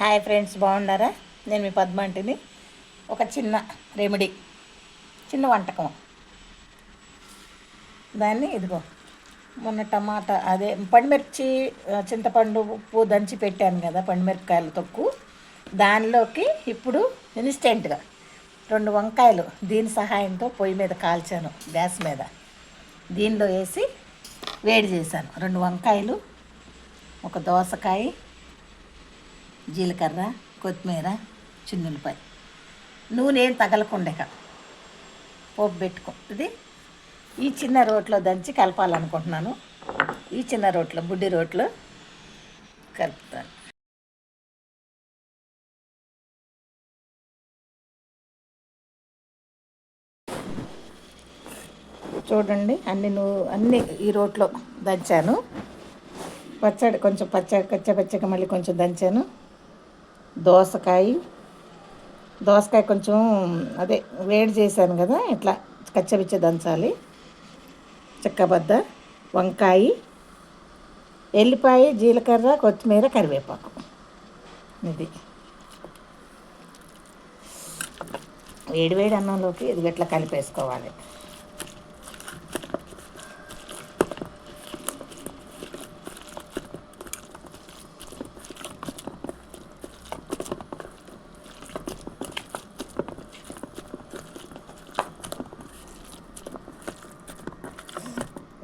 Hi friends బాగున్నారా? నేను మీ పద్మంటిని. ఒక చిన్న రెమెడీ చిన్న వంటకం. దాన్ని ఇదిగో మొన్న టమాటా అదే పండుమిర్చి చింతపండు ఉప్పు దంచి పెట్టాను కదా పండుమిరపకాయలు తొక్కు. దానిలోకి ఇప్పుడు ఇన్స్టెంట్గా రెండు వంకాయలు దీని సహాయంతో పొయ్యి మీద కాల్చాను గ్యాస్ మీద. దీనిలో వేసి వేడి చేశాను. రెండు వంకాయలు ఒక దోసకాయ జీలకర్ర కొత్తిమీర చిన్నులపాయ నూనె ఏం తగలకుండా పోపు పెట్టుకో. ఇది ఈ చిన్న రోట్లో దంచి కలపాలనుకుంటున్నాను. ఈ చిన్న రోట్లో బుడ్డి రోట్లో కలుపుతాను. చూడండి అన్ని నువ్వు అన్ని ఈ రోట్లో దంచాను. పచ్చడి కొంచెం పచ్చ కచ్చ పచ్చగా మళ్ళీ కొంచెం దంచాను. దోసకాయ. దోసకాయ కొంచెం అదే వేడి చేశాను కదా ఇట్లా కచ్చబిచ్చ దంచాలి. చెక్కబద్ద వంకాయ ఎల్లిపాయ జీలకర్ర కొత్తిమీర కరివేపాకు. ఇది. వేడి వేడి అన్నంలోకి ఇది ఇట్లా కలిపేసుకోవాలి.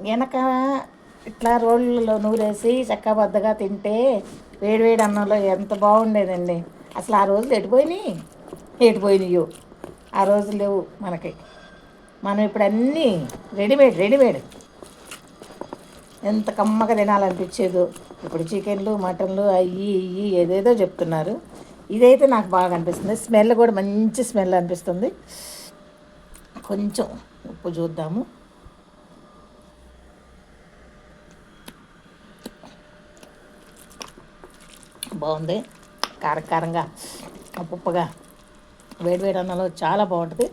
వెనక ఇట్లా రోళ్ళలో నూరేసి చక్కబద్దగా తింటే వేడివేడి అన్నంలో ఎంత బాగుండేదండి. అసలు ఆ రోజులు ఎటుపోయినాయి ఎటుపోయినాయో ఆ రోజులు లేవు మనకి. మనం ఇప్పుడు అన్నీ రెడీమేడ్ రెడీమేడ్. ఎంత కమ్మగా తినాలనిపించేదో. ఇప్పుడు చికెన్లు మటన్లు అయ్యి ఇయ్యి ఏదేదో చెప్తున్నారు. ఇదైతే నాకు బాగా అనిపిస్తుంది. స్మెల్ కూడా మంచి స్మెల్ అనిపిస్తుంది. కొంచెం ఉప్పు చూద్దాము. బాగుంది. కారకారంగా ఉప్పుగా వేడివేడి అన్నంలో చాలా బాగుంటుంది.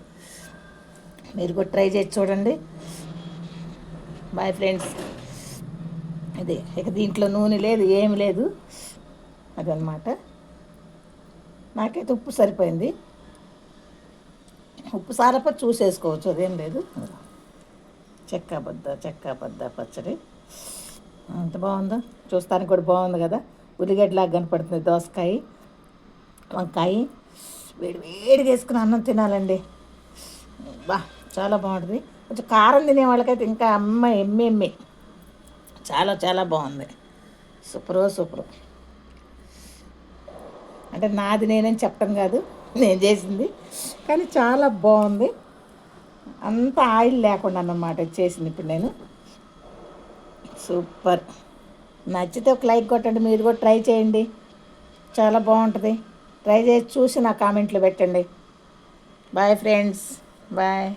మీరు కూడా ట్రై చేసి చూడండి. Boy friends. ఇది ఇక దీంట్లో నూనె లేదు ఏమి లేదు. అదనమాట నాకైతే ఉప్పు సరిపోయింది. ఉప్పు సారప చూసేసుకోవచ్చు అదేం లేదు. చెక్క బద్ద చెక్క బద్ద పచ్చడి. అంత బాగుందో? చూస్తానికి కూడా బాగుంది కదా. ఉల్లిగడ్డలాగా కనపడుతుంది దోసకాయ వంకాయ. వేడి వేడిగా వేసుకుని అన్నం తినాలండి. బా చాలా బాగుంటుంది. కొంచెం కారం తినే వాళ్ళకైతే ఇంకా అమ్మ ఎమ్మె ఎమ్మె. చాలా చాలా బాగుంది. Super super. అంటే నాది నేనని చెప్పడం కాదు నేను చేసింది. కానీ చాలా బాగుంది. అంత ఆయిల్ లేకుండా అన్నమాట చేసింది ఇప్పుడు నేను. సూపర్. నచ్చితే ఒక లైక్ కొట్టండి మీరు కూడా ట్రై చేయండి. చాలా బాగుంటుంది. ట్రై చేసి చూసి నా కామెంట్లు పెట్టండి. Bye friends bye